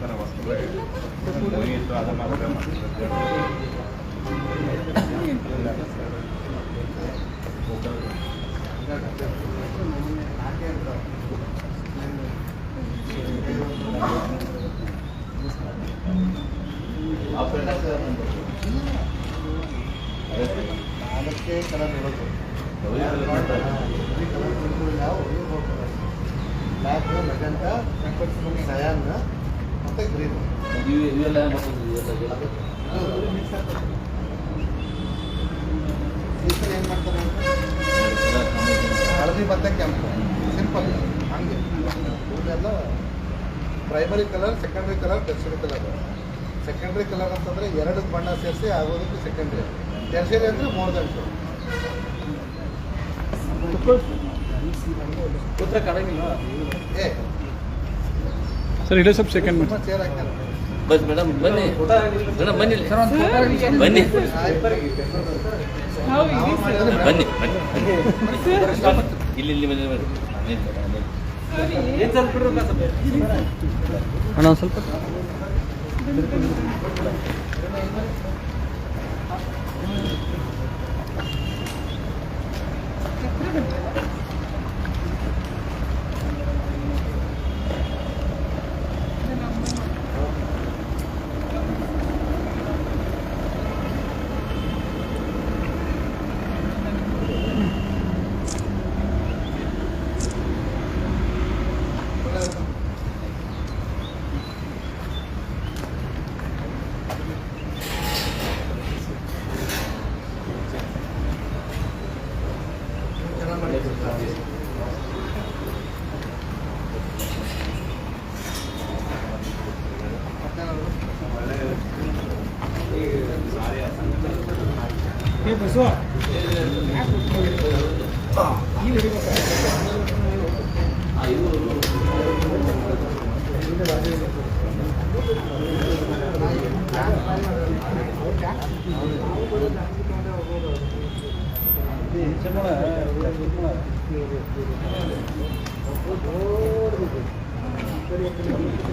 ಥರ ವಸ್ತುಗಳು ಮುಗಿಯಿತು ಅದು ಮಾತ್ರ ಅದಕ್ಕೆ ಕಲರ್ ಇರೋದು ಯಾವ ಬ್ಲ್ಯಾಕ್ ಮೆಜೆಂಟ ಸಯಾನ್ ಮತ್ತು ಗ್ರೀನ್ ಸಲ ಏನು ಮಾಡ್ತಾರೆ ಹಳದಿ ಮತ್ತೆ ಕೆಂಪು. ಸಿಂಪಲ್ ಹಂಗೆ. ಇವನ್ನೆಲ್ಲ primary colour secondary colour tertiary colour secondary colour ಅಂತಂದರೆ ಎರಡು ಬಣ್ಣ ಸೇರಿಸಿ ಆಗೋದಕ್ಕೆ ಸೆಕೆಂಡ್ರಿ ಟೆರ್ಸರಿ ಅಂದರೆ ಮೋರ್ ದನ್ ಟು ಏ ಸರ್ ಇಲ್ಲೇ ಸ್ವಲ್ಪ ಸೆಕೆಂಡ್ ಬಸ್ ಮೇಡಮ್ ಬನ್ನಿ. ಮೇಡಮ್ ಬನ್ನಿ ಇಲ್ಲಿ. ಬನ್ನಿ. ಬನ್ನಿ. ಬನ್ನಿ ಇಲ್ಲಿ ಇಲ್ಲಿ ಬನ್ನಿ ಬನ್ನಿ.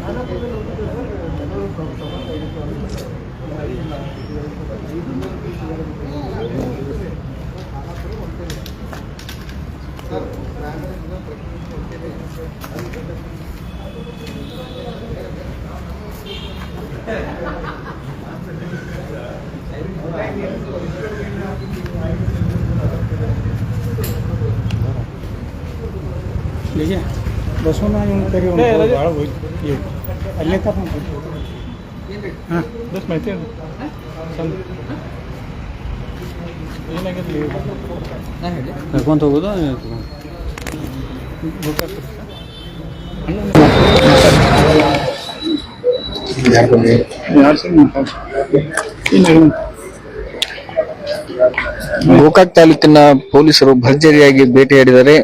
ಅಣ್ಣ ಒಂದು ಸ್ವಲ್ಪ ಸರ್ ನಾನು ಇನ್ನೂ ಪ್ರಕೃತಿ ಹೋಗ್ತೀನಿ. ನಿಜ ಬಸವಣ್ಣ ಇವ್ನ ಕರಿ ಒಂದು ಭಾಳ ಹೋಯ್ತು ಈಗ ಅಲ್ಲೇ ತಪ್ಪ ಹಾಂ. ಮಾಹಿತಿ ಏನಾಗಿದೆ ಕರ್ಕೊಂತ ಹೋಗೋದು? ಗೋಕಾಕ್ ತಾಲೂಕಿನ ಪೊಲೀಸರು ಭರ್ಜರಿಯಾಗಿ ಭೇಟಿಯಾಡಿದರೆ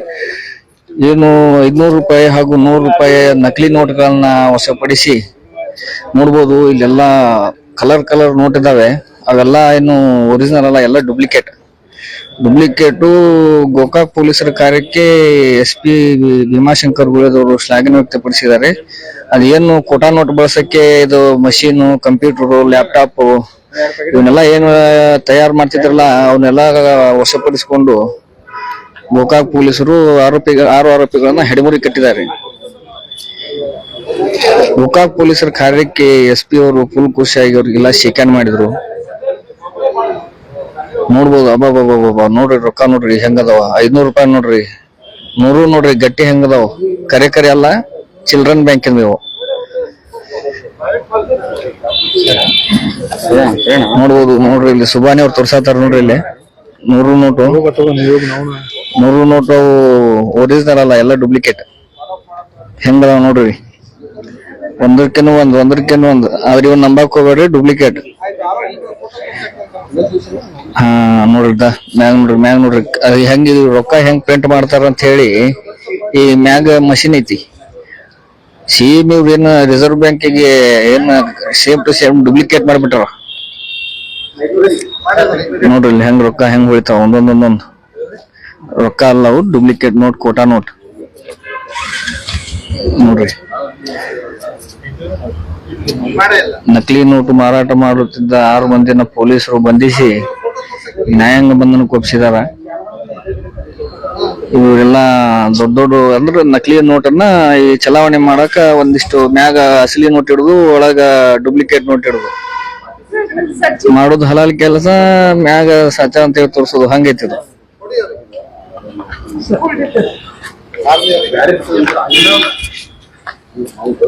ಏನು ಐದ್ನೂರು ರೂಪಾಯಿ ಹಾಗೂ ನೂರು ರೂಪಾಯಿ ನಕಲಿ ನೋಟ್ಗಳನ್ನ ವಶಪಡಿಸಿ ನೋಡ್ಬೋದು, ಇಲ್ಲೆಲ್ಲ ಕಲರ್ ಕಲರ್ ನೋಟ್ ಇದಾವೆ ಅವೆಲ್ಲ ಏನು ಒರಿಜಿನಲ್ ಅಲ್ಲ, ಎಲ್ಲ ಡೂಪ್ಲಿಕೇಟ್ ಡೂಪ್ಲಿಕೇಟು ಗೋಕಾಕ್ ಪೊಲೀಸರ ಕಾರ್ಯಕ್ಕೆ ಎಸ್ ಪಿ ಭೀಮಾಶಂಕರ್ ಗುಳದವರು ಶ್ಲಾಘನೆ ವ್ಯಕ್ತಪಡಿಸಿದ್ದಾರೆ. ಅದೇನು ಕೋಟಾ ನೋಟ್ ಬಳಸಕ್ಕೆ ಇದು ಮಷೀನು ಕಂಪ್ಯೂಟರು ಲ್ಯಾಪ್ಟಾಪ್ ಇವನ್ನೆಲ್ಲ ಏನು ತಯಾರು ಮಾಡ್ತಿದ್ರಲ್ಲ, ಅವನ್ನೆಲ್ಲ ವಶಪಡಿಸಿಕೊಂಡು ಗೋಕಾಕ್ ಪೊಲೀಸರು ಆರೋಪಿಗಳ ಆರು ಆರೋಪಿಗಳನ್ನ ಹೆಡಮುರಿ ಕಟ್ಟಿದ್ದಾರೆ. ಗೋಕಾಕ್ ಪೊಲೀಸರ ಕಾರ್ಯಕ್ಕೆ ಎಸ್ ಪಿ ಅವರು ಫುಲ್ ಖುಷಿಯಾಗಿ ಅವ್ರಿಗೆಲ್ಲ ಶೇಖರಣೆ ಮಾಡಿದ್ರು. ನೋಡ್ಬೋದು, ಅಬ್ಬಬ್ಬಬ್ಬಬ್ಬ, ನೋಡ್ರಿ ರೊಕ್ಕ ನೋಡ್ರಿ ಹೆಂಗದಾವ? ಐದ್ನೂರು ರೂಪಾಯಿ ನೋಡ್ರಿ. ನೂರು ನೋಡ್ರಿ, ಗಟ್ಟಿ ಹೆಂಗದಾವ? ಕರೆ ಕರೆ ಅಲ್ಲ, ಚಿಲ್ಡ್ರನ್ ಬ್ಯಾಂಕಿಂದ ನೀವು ನೋಡ್ಬೋದು, ನೋಡ್ರಿ ಇಲ್ಲಿ ಸುಬಾನಿ ಅವ್ರು ತೋರ್ಸಾತಾರ ನೋಡ್ರಿ ಇಲ್ಲಿ. ನೂರು ನೋಟು. ನೂರು ನೋಟು ಒರಿಜಿನಲ್ ಅಲ್ಲ, ಎಲ್ಲ ಡೂಪ್ಲಿಕೇಟ್ ಹೆಂಗದಾವ ನೋಡ್ರಿ. ಒಂದಕ್ಕಿನ್ನು ಒಂದು ಒಂದಕ್ಕಿನ ಒಂದು. ಆದ್ರೆ ಇವ್ ನಂಬಕ್ ಹೋಗ್ಬೇಡ್ರಿ ಡೂಪ್ಲಿಕೇಟ್ ಹಾ, ನೋಡ್ರಿ ಮ್ಯಾಗ ನೋಡ್ರಿ ಮ್ಯಾಗ ನೋಡ್ರಿ. ಅದ್ ಹೆಂಗ್ ರೊಕ್ಕ ಹೆಂಗ್ ಪ್ರಿಂಟ್ ಮಾಡ್ತಾರ ಅಂತ ಹೇಳಿ, ಈ ಮ್ಯಾಗ ಮಷಿನ್ ಐತಿ. ಸೇಮ್ ಇವ್ರೇನ ರಿಸರ್ವ್ ಬ್ಯಾಂಕಿಗೆ ಏನ್ ಸೇಮ್ ಟು ಸೇಮ್ ಡೂಪ್ಲಿಕೇಟ್ ಮಾಡ್ಬಿಟ್ರ ನೋಡ್ರಿ ಇಲ್ಲಿ ಹೆಂಗ್ ರೊಕ್ಕ ಹೆಂಗ್ ಹೊಳಿತಾವ ಒಂದೊಂದೊಂದೊಂದು ರೊಕ್ಕ ಅಲ್ಲ ಅವು ಡೂಪ್ಲಿಕೇಟ್ ನೋಟ್ ಕೋಟಾ ನೋಟ್ ನೋಡ್ರಿ. ನಕಲಿ ನೋಟು ಮಾರಾಟ ಮಾಡುತ್ತಿದ್ದ ಆರು ಮಂದಿನ ಪೊಲೀಸರು ಬಂಧಿಸಿ ನ್ಯಾಯಾಂಗ ಬಂಧನಕ್ಕೆ ಒಪ್ಪಿಸಿದಾರ ಇವರೆಲ್ಲ ದೊಡ್ಡ ದೊಡ್ಡ ಅಂದ್ರೆ ನಕಲಿ ನೋಟನ್ನ ಈ ಚಲಾವಣೆ ಮಾಡಕ ಒಂದಿಷ್ಟು ಮ್ಯಾಗ ಅಸಲಿ ನೋಟ್ ಹಿಡಿದು ಒಳಗ ಡೂಪ್ಲಿಕೇಟ್ ನೋಟ್ ಹಿಡಿದು ಮಾಡೋದು ಹಲಾಲ್ ಕೆಲಸ, ಮ್ಯಾಗ ಸಚ ಅಂತ ಹೇಳಿ ತೋರಿಸೋದು ಹಂಗೈತಿ ಒಂದು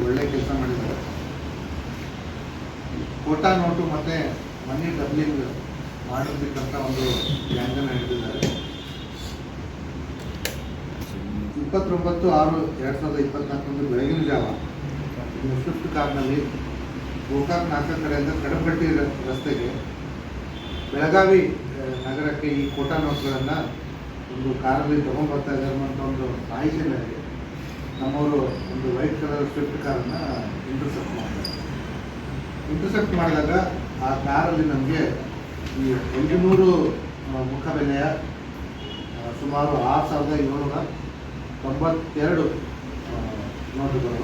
ಒಳ್ಳೆ ಕೆಲಸ ಮಾಡಿದ್ದಾರೆ. ಕೋಟಾ ನೋಟು ಮತ್ತೆ ಮನಿ ಡಬ್ಲಿಂಗ್ ಮಾಡಿರ್ತಕ್ಕಂಥ ಒಂದು ಗ್ಯಾಂಗನ್ನು ಹಿಡಿದಿದ್ದಾರೆ. ಇಪ್ಪತ್ತೊಂಬತ್ತು ಆರು ಎರಡ್ ಸಾವಿರದ ಇಪ್ಪತ್ನಾಲ್ಕರಂದು ಬೆಳಗಿನ ಜಾವ ಸ್ವಿಫ್ಟ್ ಕಾರ್ನಲ್ಲಿ ಗೋಕಾಕ್ ನಾಲ್ಕ ಕಡೆಯಿಂದ ಕಡಪಟ್ಟಿ ರ- ರಸ್ತೆಗೆ ಬೆಳಗಾವಿ ನಗರಕ್ಕೆ ಈ ಕೋಟಾ ನೋಟ್ಗಳನ್ನು ಒಂದು ಕಾರಲ್ಲಿ ತಗೊಂಡ್ಬರ್ತಾ ಇದ್ದಾರೆ ಅಂತ ಒಂದು ಮಾಹಿತಿ ಮೇರೆಗೆ ನಮ್ಮವರು ಒಂದು ವೈಟ್ ಕಲರ್ ಸ್ವಿಫ್ಟ್ ಕಾರನ್ನು ಇಂಟರ್ಸೆಪ್ಟ್ ಮಾಡಿದ್ದಾರೆ ಇಂಟರ್ಸೆಪ್ಟ್ ಮಾಡಿದಾಗ ಆ ಕಾರಲ್ಲಿ ನಮಗೆ ಈ ಎಂಟುನೂರು ಮುಖಬೆಲೆಯ ಸುಮಾರು ಆರು ಸಾವಿರದ ಏಳ್ನೂರ ತೊಂಬತ್ತೆರಡು ನೋಟುಗಳು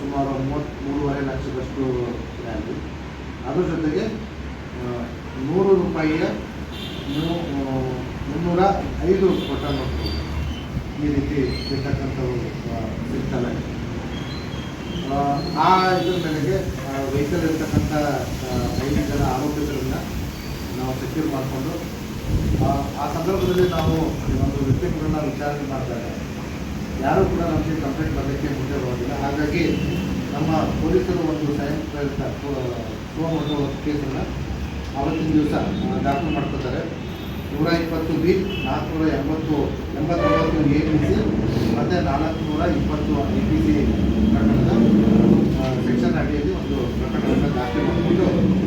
ಸುಮಾರು ಮೂವತ್ತ್, ಮೂರುವರೆ ಲಕ್ಷದಷ್ಟು ವ್ಯಾಲ್ಯೂ ಅದ್ರ ಜೊತೆಗೆ ನೂರು ರೂಪಾಯಿಯ ಮುನ್ನೂರ ಐದು ಕೊಟ್ಟ ನೋಟುಗಳು ಈ ರೀತಿ ಇರ್ತಕ್ಕಂಥವು ಆ, ಆ, ಇದ್ರ ಮೇಲೆಗೆ ವೆಹಿಕಲ್ ಇರ್ತಕ್ಕಂಥ ಐದು ಜನ ನಾವು ಸೆಕ್ಯೂರ್ ಮಾಡಿಕೊಂಡು ಆ ಸಂದರ್ಭದಲ್ಲಿ ನಾವು ಒಂದು ವ್ಯಕ್ತಿಗಳನ್ನ ವಿಚಾರಣೆ ಮಾಡಿದಾಗ ಯಾರೂ ಕೂಡ ನಮಗೆ ಕಂಪ್ಲೇಂಟ್ ಬರಲಿಕ್ಕೆ ಮುಂದೆ ಬರೋದಿಲ್ಲ. ಹಾಗಾಗಿ ನಮ್ಮ ಪೊಲೀಸರು ಒಂದು ಸ್ವಯಂ ಪ್ರೇರಿತ ಒಂದು ಕೇಸನ್ನು ಅವತ್ತಿನ ದಿವಸ ದಾಖಲು ಮಾಡ್ಕೋತಾರೆ ನೂರ ಇಪ್ಪತ್ತು ಬಿ ನಾಲ್ಕುನೂರ ಎಂಬತ್ತು ಎಂಬತ್ತೊಂಬತ್ತು ಎ ಬಿ ಸಿ ನಾಲ್ಕು ನೂರ ಇಪ್ಪತ್ತು ಎ ಪಿ ಸಿ ಪ್ರಕರಣದ ಸೆಕ್ಷನ್ ಅಡಿಯಲ್ಲಿ ಒಂದು ಪ್ರಕರಣವನ್ನು ದಾಖಲೆ ಮಾಡಿಕೊಂಡು